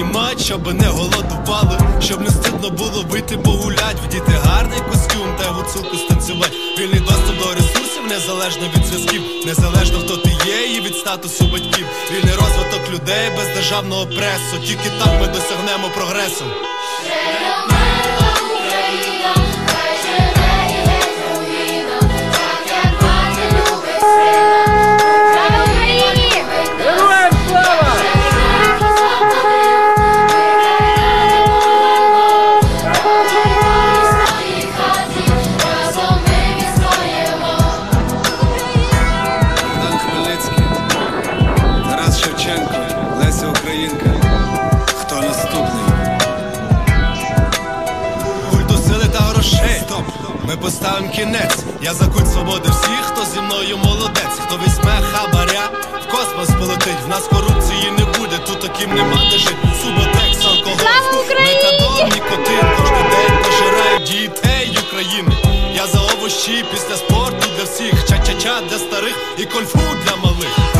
Пенсії щоб не голодували, щоб не стидно було вийти погулять, вдіти гарний костюм та гуцулку станцювать. Вільний доступ до ресурсів незалежно від зв'язків, незалежно хто ти є, і від статусу батьків. Вільний розвиток людей без державного пресу. Тільки так ми досягнемо прогресу. Леся Хто наступний? Культу сили та грошей. Стоп! Ми поставимо кінець. Я за культ свободи всіх, хто зі мною молодець, хто візьме хабаря, в космос полетить. В нас корупції не буде, тут таким нема де жить. Суботекс, алкоголь, метадон, нікотин. Кожен день пожирають дітей України. Я за овощі після спорту для всіх, ча-ча-ча для старих і конфу для малих.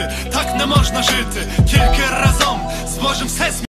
Терпіти, так не можна жити. Тільки разом зможемо все змінити.